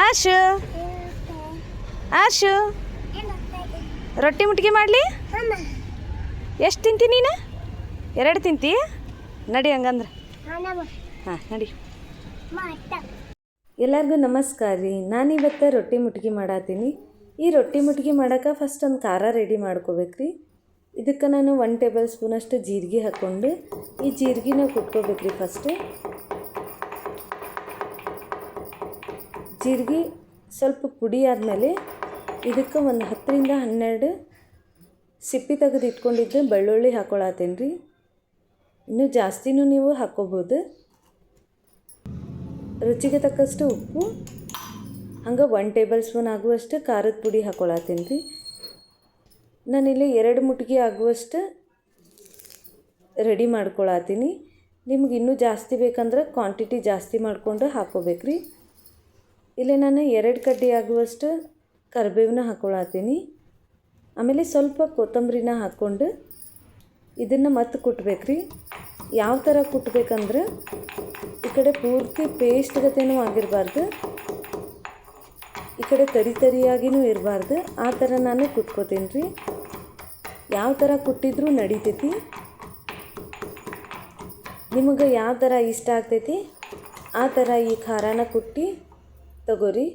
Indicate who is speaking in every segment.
Speaker 1: ಆಶು. ಆಶು. ರೊಟ್ಟಿ ಮುಟ್ಗೆ ಮಾಡಲಿ? ಎಷ್ಟು ತಿಂತಿ ನೀನು? ಎರಡು ತಿಂತಿ? ನಡಿ ಹಂಗಂದ್ರೆ. ಹಾಂ, ನಡಿ. ಎಲ್ಲರಿಗೂ ನಮಸ್ಕಾರ ರೀ. ನಾನಿವತ್ತು ರೊಟ್ಟಿ ಮುಟ್ಗಿ ಮಾಡತ್ತೀನಿ ಈ ರೊಟ್ಟಿ ಮುಟ್ಗಿ ಮಾಡೋಕೆ ಫಸ್ಟ್ ಒಂದು ಖಾರ ರೆಡಿ ಮಾಡ್ಕೋಬೇಕು ರೀ. ಇದಕ್ಕೆ ನಾನು ಒನ್ ಟೇಬಲ್ ಸ್ಪೂನಷ್ಟು ಜೀರಿಗೆ ಹಾಕ್ಕೊಂಡು ಈ ಜೀರಿಗೆನ ಕುಟ್ಕೋಬೇಕು ರೀ ಫಸ್ಟ್ ಜೀರಿಗೆ ಸ್ವಲ್ಪ ಪುಡಿ ಆದಮೇಲೆ ಇದಕ್ಕೆ ಒಂದು ಹತ್ತರಿಂದ ಹನ್ನೆರಡು ಸಿಪ್ಪಿ ತೆಗೆದು ಇಟ್ಕೊಂಡಿದ್ದು ಬೆಳ್ಳುಳ್ಳಿ ಹಾಕ್ಕೊಳತ್ತೇನೆ ರೀ. ಇನ್ನೂ ಜಾಸ್ತಿನೂ ನೀವು ಹಾಕ್ಕೋಬೋದು ರುಚಿಗೆ ತಕ್ಕಷ್ಟು ಉಪ್ಪು, ಹಂಗೆ ಒನ್ ಟೇಬಲ್ ಸ್ಪೂನ್ ಆಗುವಷ್ಟು ಖಾರದ ಪುಡಿ ಹಾಕೊಳತ್ತೀನಿ ರೀ. ನಾನಿಲ್ಲಿ ಎರಡು ಮುಟ್ಗಿ ಆಗುವಷ್ಟು ರೆಡಿ ಮಾಡ್ಕೊಳತ್ತೀನಿ. ನಿಮ್ಗೆ ಇನ್ನೂ ಜಾಸ್ತಿ ಬೇಕಂದ್ರೆ ಕ್ವಾಂಟಿಟಿ ಜಾಸ್ತಿ ಮಾಡಿಕೊಂಡು ಹಾಕ್ಕೋಬೇಕು ರೀ ಇಲ್ಲಿ ನಾನು ಎರಡು ಕಡ್ಡಿ ಆಗುವಷ್ಟು ಕರಿಬೇವನ್ನ ಹಾಕ್ಕೊಳತ್ತೀನಿ ಆಮೇಲೆ ಸ್ವಲ್ಪ ಕೊತ್ತಂಬರಿನ ಹಾಕ್ಕೊಂಡು ಇದನ್ನು ಮತ್ತೆ ಕುಟ್ಬೇಕು ರೀ ಯಾವ ಥರ ಕುಟ್ಬೇಕಂದ್ರೆ ಈ ಕಡೆ ಪೂರ್ತಿ ಪೇಸ್ಟ್ ಗತೆನೂ ಆಗಿರಬಾರ್ದು. ಈ ಕಡೆ ತರಿ ತರಿಯಾಗಿನೂ ಇರಬಾರ್ದು. ಆ ಥರ ನಾನು ಕುಟ್ಕೋತೀನಿ ರೀ ಯಾವ ಥರ ಕುಟ್ಟಿದ್ರೂ ನಡಿತೈತಿ. ನಿಮಗೆ ಯಾವ ಥರ ಇಷ್ಟ ಆಗ್ತೈತಿ, ಆ ಥರ ಈ ಖಾರನ ಕುಟ್ಟಿ ತಗೋರಿ.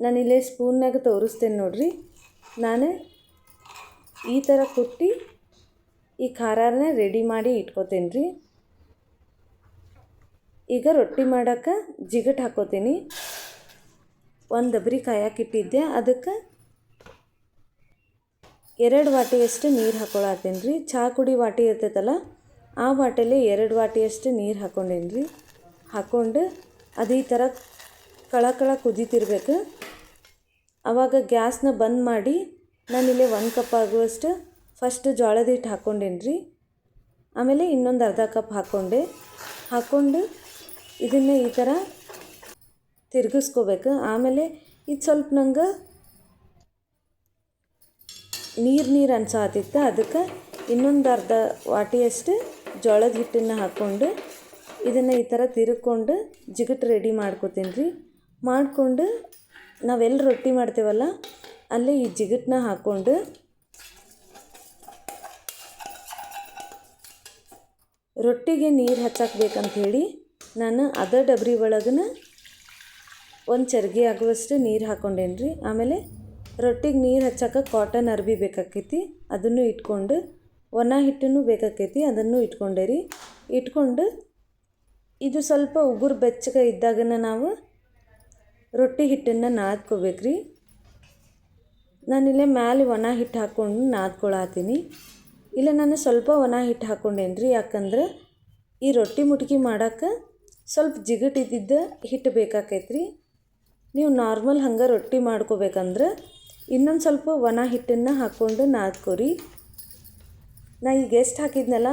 Speaker 1: ನಾನಿಲ್ಲೇ ಸ್ಪೂನ್ನಾಗ ತೋರಿಸ್ತೇನೆ ನೋಡ್ರಿ. ನಾನು ಈ ಥರ ಕುಟ್ಟಿ ಈ ಖಾರನ ರೆಡಿ ಮಾಡಿ ಇಟ್ಕೋತೇನೆ ರೀ ಈಗ ರೊಟ್ಟಿ ಮಾಡೋಕೆ ಜಿಗಟ್ ಹಾಕೋತೀನಿ. ಒಂದು ದಬ್ರಿ ಕಾಯಕ್ಕಿಟ್ಟಿದ್ದೆ ಅದಕ್ಕೆ ಎರಡು ವಾಟಿಯಷ್ಟು ನೀರು ಹಾಕೊಳತ್ತೇನೆ ರೀ ಚಹಾ ಕುಡಿ ವಾಟಿ ಇರ್ತೈತಲ್ಲ, ಆ ವಾಟಲ್ಲಿ ಎರಡು ವಾಟಿಯಷ್ಟು ನೀರು ಹಾಕೊಂಡೇನಿ ರೀ ಹಾಕ್ಕೊಂಡು ಅದು ಈ ಥರ ಕಳ ಕಳ ಕುದೀತಿರ್ಬೇಕು. ಆವಾಗ ಗ್ಯಾಸ್ನ ಬಂದ್ ಮಾಡಿ ನಾನಿಲ್ಲಿ ಒಂದು ಕಪ್ ಆಗುವಷ್ಟು ಫಸ್ಟ್ ಜೋಳದ ಹಿಟ್ಟು ಹಾಕ್ಕೊಂಡೇನಿ ರೀ ಆಮೇಲೆ ಇನ್ನೊಂದು ಅರ್ಧ ಕಪ್ ಹಾಕ್ಕೊಂಡೆ. ಹಾಕ್ಕೊಂಡು ಇದನ್ನು ಈ ಥರ ತಿರ್ಗಿಸ್ಕೋಬೇಕು. ಆಮೇಲೆ ಇದು ಸ್ವಲ್ಪ ನಂಗೆ ನೀರು ನೀರು ಅನ್ಸಾತಿತ್ತು. ಅದಕ್ಕೆ ಇನ್ನೊಂದು ಅರ್ಧ ವಾಟಿಯಷ್ಟು ಜೋಳದ ಹಿಟ್ಟನ್ನು ಹಾಕ್ಕೊಂಡು ಇದನ್ನು ಈ ಥರ ತಿರುಕೊಂಡು ಜಿಗಟ್ ರೆಡಿ ಮಾಡ್ಕೋತೀನಿ ರೀ. ಮಾಡಿಕೊಂಡು ನಾವೆಲ್ಲಿ ರೊಟ್ಟಿ ಮಾಡ್ತೇವಲ್ಲ, ಅಲ್ಲೇ ಈ ಜಿಗಟನ್ನ ಹಾಕ್ಕೊಂಡು ರೊಟ್ಟಿಗೆ ನೀರು ಹಚ್ಚಾಕ್ಬೇಕಂತ ಹೇಳಿ ನಾನು ಅದ ಡಬರಿ ಒಳಗನ ಒಂದು ಚರ್ಗಿ ಆಗುವಷ್ಟು ನೀರು ಹಾಕ್ಕೊಂಡೇನಿ ರೀ. ಆಮೇಲೆ ರೊಟ್ಟಿಗೆ ನೀರು ಹಚ್ಚಕ್ಕೆ ಕಾಟನ್ ಅರ್ಬಿ ಬೇಕಾಕೈತಿ, ಅದನ್ನು ಇಟ್ಕೊಂಡು ಒಣ ಹಿಟ್ಟನ್ನು ಬೇಕಾಕೈತಿ, ಅದನ್ನು ಇಟ್ಕೊಂಡೆ ರೀ. ಇಟ್ಕೊಂಡು ಇದು ಸ್ವಲ್ಪ ಉಗುರು ಬೆಚ್ಚಗೆ ಇದ್ದಾಗನ ನಾವು ರೊಟ್ಟಿ ಹಿಟ್ಟನ್ನು ನಾದ್ಕೋಬೇಕು ರೀ ನಾನಿಲ್ಲೇ ಮ್ಯಾಲೆ ಒಣ ಹಿಟ್ಟು ಹಾಕ್ಕೊಂಡು ನಾದ್ಕೊಳತ್ತೀನಿ ಇಲ್ಲ, ನಾನು ಸ್ವಲ್ಪ ಒಣ ಹಿಟ್ಟು ಹಾಕ್ಕೊಂಡೇನು ರೀ ಯಾಕಂದ್ರೆ ಈ ರೊಟ್ಟಿ ಮುಟ್ಗಿ ಮಾಡೋಕ್ಕೆ ಸ್ವಲ್ಪ ಜಿಗಟ್ ಹಿಟ್ಟು ಬೇಕಾಕೈತೆ ರೀ ನೀವು ನಾರ್ಮಲ್ ಹಂಗೆ ರೊಟ್ಟಿ ಮಾಡ್ಕೋಬೇಕಂದ್ರೆ ಇನ್ನೊಂದು ಸ್ವಲ್ಪ ಒಣ ಹಿಟ್ಟನ್ನು ಹಾಕ್ಕೊಂಡು ನಾದ್ಕೊರಿ. ನಾ ಈಗ ಎಷ್ಟು ಹಾಕಿದ್ನಲ್ಲ,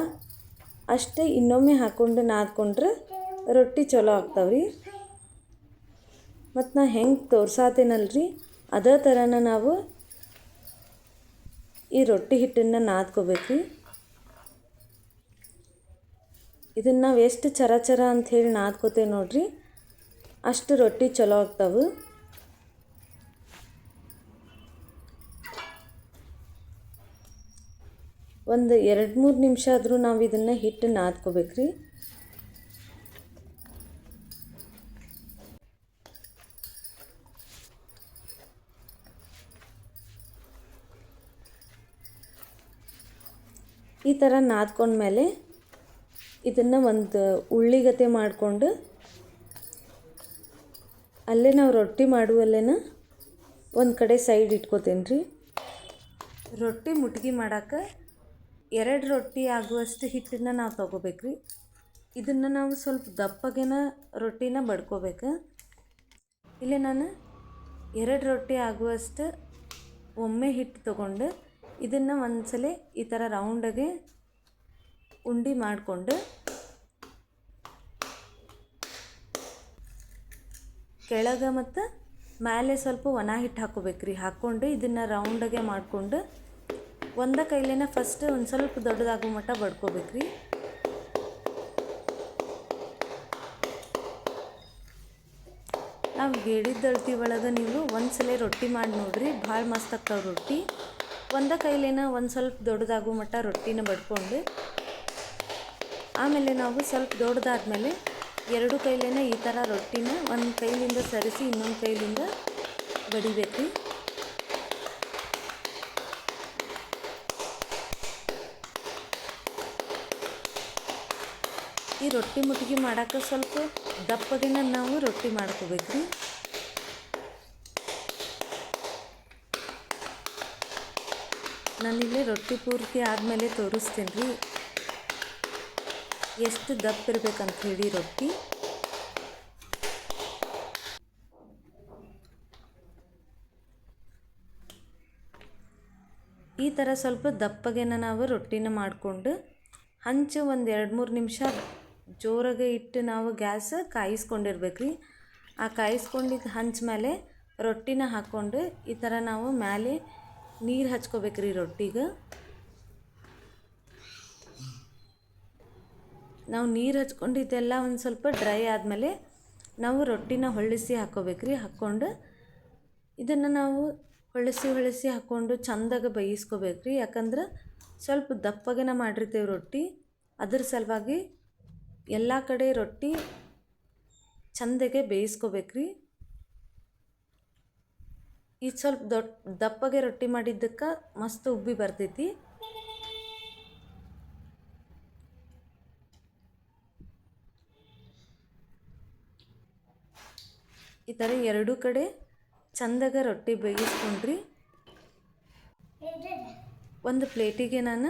Speaker 1: ಅಷ್ಟೇ ಇನ್ನೊಮ್ಮೆ ಹಾಕ್ಕೊಂಡು ನಾದ್ಕೊಂಡ್ರೆ ರೊಟ್ಟಿ ಚಲೋ ಆಗ್ತಾವ್ರಿ. ಮತ್ತು ನಾ ಹೆಂಗೆ ತೋರ್ಸಾತೇನಲ್ರಿ, ಅದೇ ಥರನ ನಾವು ಈ ರೊಟ್ಟಿ ಹಿಟ್ಟನ್ನು ನಾದ್ಕೋಬೇಕು ಇದನ್ನು ನಾವು ಎಷ್ಟು ಚರ ಚರ ಅಂಥೇಳಿ ನಾದ್ಕೋತೇವೆ ನೋಡ್ರಿ. ಅಷ್ಟು ರೊಟ್ಟಿ ಚಲೋ ಆಗ್ತಾವೆ. ಒಂದು ಎರಡು ಮೂರು ನಿಮಿಷ ಆದರೂ ನಾವು ಇದನ್ನು ಹಿಟ್ಟು ನಾದ್ಕೋಬೇಕ್ರಿ. ಈ ಥರ ನಾದ್ಕೊಂಡ್ಮೇಲೆ ಇದನ್ನು ಒಂದು ಉಳ್ಳಿಗತೆ ಮಾಡಿಕೊಂಡು ಅಲ್ಲೇ ನಾವು ರೊಟ್ಟಿ ಮಾಡುವಲ್ಲೇನ ಒಂದು ಕಡೆ ಸೈಡ್ ಇಟ್ಕೋತೇನೆ ರೀ. ರೊಟ್ಟಿ ಮುಟ್ಗಿ ಮಾಡೋಕ್ಕೆ ಎರಡು ರೊಟ್ಟಿ ಆಗುವಷ್ಟು ಹಿಟ್ಟನ್ನು ನಾವು ತೊಗೋಬೇಕು ರೀ. ಇದನ್ನು ನಾವು ಸ್ವಲ್ಪ ದಪ್ಪಗೆನ ರೊಟ್ಟಿನ ಬಡ್ಕೋಬೇಕು. ಇಲ್ಲೇ ನಾನು ಎರಡು ರೊಟ್ಟಿ ಆಗುವಷ್ಟು ಒಮ್ಮೆ ಹಿಟ್ಟು ತೊಗೊಂಡು ಇದನ್ನು ಒಂದ್ಸಲ ಈ ಥರ ರೌಂಡಾಗೆ ಉಂಡೆ ಮಾಡಿಕೊಂಡು ಕೆಳಗೆ ಮತ್ತು ಮೇಲೆ ಸ್ವಲ್ಪ ಒಣ ಹಿಟ್ಟು ಹಾಕೋಬೇಕು ರೀ ಹಾಕ್ಕೊಂಡು ಇದನ್ನು ರೌಂಡಾಗೆ ಮಾಡಿಕೊಂಡು ಒಂದ ಕೈಲೇನ ಫಸ್ಟ್ ಒಂದು ಸ್ವಲ್ಪ ದೊಡ್ಡದಾಗೋ ಮಟ್ಟ ಬಡ್ಕೋಬೇಕು ರೀ ನಾವು ಗೇಡಿದ್ದಳ್ತಿ ಒಳಗೆ ನೀವು ಒಂದು ಸಲ ರೊಟ್ಟಿ ಮಾಡಿ ನೋಡ್ರಿ. ಭಾಳ ಮಸ್ತ್ ಆಗ್ತಾವೆ ರೊಟ್ಟಿ. ಒಂದ ಕೈಲೇನ ಒಂದು ಸ್ವಲ್ಪ ದೊಡ್ಡದಾಗೋ ಮಟ್ಟ ರೊಟ್ಟಿನ ಬಡ್ಕೊಂಡು, ಆಮೇಲೆ ನಾವು ಸ್ವಲ್ಪ ದೊಡ್ಡದಾದ್ಮೇಲೆ ಎರಡು ಕೈಲೇನ ಈ ಥರ ರೊಟ್ಟಿನ ಒಂದು ಕೈಲಿಂದ ಸರಿಸಿ ಇನ್ನೊಂದು ಕೈಲಿಂದ ಬಡಿಬೇಕು. ಈ ರೊಟ್ಟಿ ಮುಟ್ಗಿ ಮಾಡಕ್ಕೆ ಸ್ವಲ್ಪ ದಪ್ಪದಿನ ನಾವು ರೊಟ್ಟಿ ಮಾಡ್ಕೋಬೇಕ್ರಿ. ನಾನಿಲ್ಲಿ ರೊಟ್ಟಿ ಪೂರ್ತಿ ಆದಮೇಲೆ ತೋರಿಸ್ತೀನಿ. ರೀ ಎಷ್ಟು ದಪ್ಪ ಇರ್ಬೇಕಂತ ಹೇಳಿ ರೊಟ್ಟಿ. ಈ ಥರ ಸ್ವಲ್ಪ ದಪ್ಪಗೆನ ನಾವು ರೊಟ್ಟಿನ ಮಾಡಿಕೊಂಡು ಹಂಚು ಒಂದು ಎರಡು ಮೂರು ನಿಮಿಷ ಜೋರಾಗೆ ಇಟ್ಟು ನಾವು ಗ್ಯಾಸ್ ಕಾಯಿಸ್ಕೊಂಡಿರ್ಬೇಕು ರೀ ಆ ಕಾಯಿಸ್ಕೊಂಡಿದ್ದ ಹಂಚ ಮೇಲೆ ರೊಟ್ಟಿನ ಹಾಕ್ಕೊಂಡು ಈ ಥರ ನಾವು ಮೇಲೆ ನೀರು ಹಚ್ಕೋಬೇಕು ರೀ ರೊಟ್ಟಿಗೆ. ನಾವು ನೀರು ಹಚ್ಕೊಂಡಿದ್ದೆಲ್ಲ ಒಂದು ಸ್ವಲ್ಪ ಡ್ರೈ ಆದಮೇಲೆ ನಾವು ರೊಟ್ಟಿನ ಹೊಳಿಸಿ ಹಾಕ್ಕೋಬೇಕು ರೀ ಹಾಕ್ಕೊಂಡು ಇದನ್ನು ನಾವು ಹೊಳಿಸಿ ಹೊಳಿಸಿ ಹಾಕ್ಕೊಂಡು ಚಂದಾಗ ಬೇಯಿಸ್ಕೋಬೇಕು ರೀ ಯಾಕಂದ್ರೆ ಸ್ವಲ್ಪ ದಪ್ಪಗೇನ ಮಾಡಿರ್ತೇವೆ ರೊಟ್ಟಿ. ಅದ್ರ ಸಲುವಾಗಿ ಎಲ್ಲ ಕಡೆ ರೊಟ್ಟಿ ಚಂದಗೆ ಬೇಯಿಸ್ಕೋಬೇಕು ರೀ ಇದು ಸ್ವಲ್ಪ ದೊಡ್ಡ ದಪ್ಪಗೆ ರೊಟ್ಟಿ ಮಾಡಿದ್ದಕ್ಕೆ ಮಸ್ತ್ ಉಬ್ಬಿ ಬರ್ತೈತಿ. ಈ ಥರ ಎರಡೂ ಕಡೆ ಚಂದಾಗ ರೊಟ್ಟಿ ಬೇಯಿಸ್ಕೊಂಡ್ರಿ. ಒಂದು ಪ್ಲೇಟಿಗೆ ನಾನು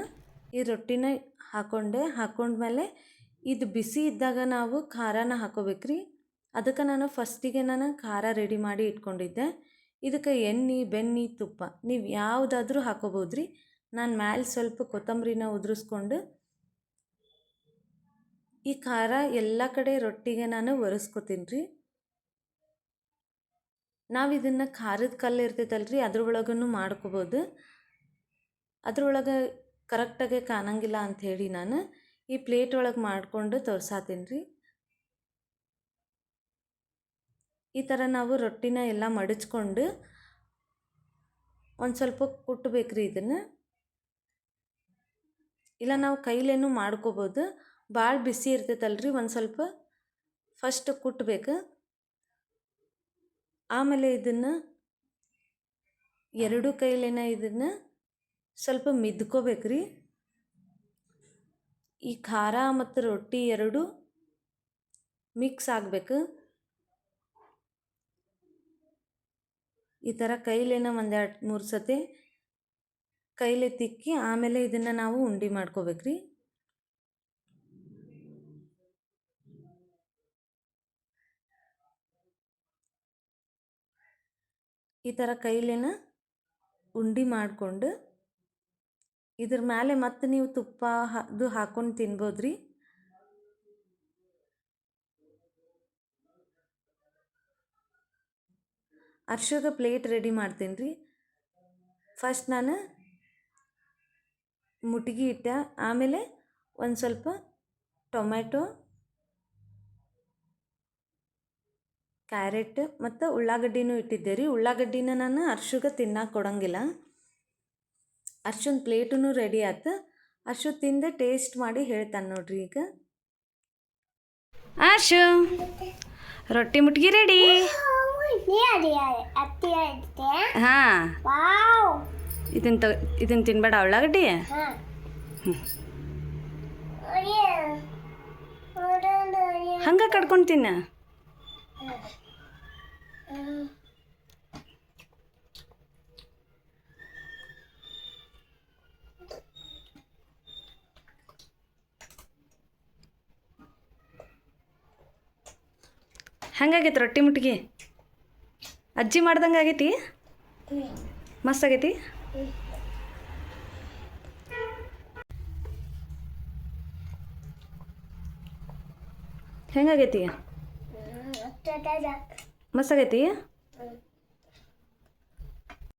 Speaker 1: ಈ ರೊಟ್ಟಿನ ಹಾಕೊಂಡೆ. ಹಾಕೊಂಡ್ಮೇಲೆ ಇದು ಬಿಸಿ ಇದ್ದಾಗ ನಾವು ಖಾರನ ಹಾಕೋಬೇಕ್ರಿ. ಅದಕ್ಕೆ ನಾನು ಫಸ್ಟಿಗೆ ನಾನು ಖಾರ ರೆಡಿ ಮಾಡಿ ಇಟ್ಕೊಂಡಿದ್ದೆ. ಇದಕ್ಕೆ ಎಣ್ಣೆ, ಬೆಣ್ಣೆ, ತುಪ್ಪ ನೀವು ಯಾವುದಾದ್ರೂ ಹಾಕೋಬೋದು ರೀ ನಾನು ಮ್ಯಾಲೆ ಸ್ವಲ್ಪ ಕೊತ್ತಂಬರಿನ ಉದುರಿಸ್ಕೊಂಡು ಈ ಖಾರ ಎಲ್ಲ ಕಡೆ ರೊಟ್ಟಿಗೆ ನಾನು ಒರೆಸ್ಕೊತೀನಿ ರೀ ನಾವು ಇದನ್ನು ಖಾರದ ಕಲ್ಲು ಇರ್ತೈತಲ್ರಿ ಅದ್ರೊಳಗೂ ಮಾಡ್ಕೋಬೋದು. ಅದ್ರೊಳಗೆ ಕರೆಕ್ಟಾಗೆ ಕಾಣಂಗಿಲ್ಲ ಅಂಥೇಳಿ ನಾನು ಈ ಪ್ಲೇಟ್ ಒಳಗೆ ಮಾಡಿಕೊಂಡು ತೋರ್ಸಾತೀನಿ ರೀ ಈ ಥರ ನಾವು ರೊಟ್ಟಿನ ಎಲ್ಲ ಮಡಚ್ಕೊಂಡು ಒಂದು ಸ್ವಲ್ಪ ಕುಟ್ಬೇಕು ರೀ ಇದನ್ನು. ಇಲ್ಲ ನಾವು ಕೈಲೇನು ಮಾಡ್ಕೋಬೋದು. ಭಾಳ ಬಿಸಿ ಇರ್ತೈತಲ್ರಿ ಒಂದು ಸ್ವಲ್ಪ ಫಸ್ಟ್ ಕುಟ್ಟಬೇಕು ಆಮೇಲೆ ಇದನ್ನು ಎರಡು ಕೈಲೇನ ಇದನ್ನು ಸ್ವಲ್ಪ ಮಿದ್ಕೋಬೇಕು ರೀ. ಈ ಖಾರ ಮತ್ತು ರೊಟ್ಟಿ ಎರಡು ಮಿಕ್ಸ್ ಆಗಬೇಕು. ಈ ಥರ ಕೈಲೇನ ಒಂದೆರಡು ಮೂರು ಸತಿ ಕೈಲೇ ತಿಕ್ಕಿ ಆಮೇಲೆ ಇದನ್ನು ನಾವು ಉಂಡೆ ಮಾಡ್ಕೋಬೇಕು ರೀ. ಈ ಥರ ಕೈಲೇನ ಉಂಡೆ ಮಾಡಿಕೊಂಡು ಇದ್ರ ಮೇಲೆ ಮತ್ತೆ ನೀವು ತುಪ್ಪ ಅದು ಹಾಕ್ಕೊಂಡು ತಿನ್ಬೋದು ರೀ ಅರ್ಶಗ ಪ್ಲೇಟ್ ರೆಡಿ ಮಾಡ್ತೀನಿ ರೀ. ಫಸ್ಟ್ ನಾನು ಮುಟ್ಗಿ ಇಟ್ಟೆ, ಆಮೇಲೆ ಒಂದು ಸ್ವಲ್ಪ ಟೊಮ್ಯಾಟೊ, ಕ್ಯಾರೆಟ್ ಮತ್ತು ಉಳ್ಳಾಗಡ್ಡಿನೂ ಇಟ್ಟಿದ್ದೆ ರೀ. ಉಳ್ಳಾಗಡ್ಡಿನ ನಾನು ಅರ್ಶಗ ತಿನ್ನಕ್ಕೆ ಕೊಡೋಂಗಿಲ್ಲ. ಅರ್ಶನ ಪ್ಲೇಟೂ ರೆಡಿ ಆಯ್ತು ಅರ್ಶು ತಿಂದು ಟೇಸ್ಟ್ ಮಾಡಿ ಹೇಳ್ತಾನೆ ನೋಡ್ರಿ ಈಗ. ಅರ್ಶು ರೊಟ್ಟಿ ಮುಟ್ಗಿ ರೆಡಿ ಹಾಂ. ಇದನ್ನ ತಗ ಇದನ್ನ ತಿನ್ಬೇಡ ಉಳ್ಳಾಗಡ್ಡಿ
Speaker 2: ಹಂಗ
Speaker 1: ಹ್ಞೂ ಹಂಗೆ ಕಡ್ಕೊಂಡು ತಿನ್ನ. ಹೆಂಗಾಗೈತಿ ರೊಟ್ಟಿ ಮುಟ್ಗಿ. ಅಜ್ಜಿ ಮಾಡ್ದಂಗೆ ಆಗೈತಿ? ಮಸ್ತ್ ಆಗೈತಿ? ಹೆಂಗಾಗೈತಿ ಮಸ್ತ್ ಆಗೈತಿ?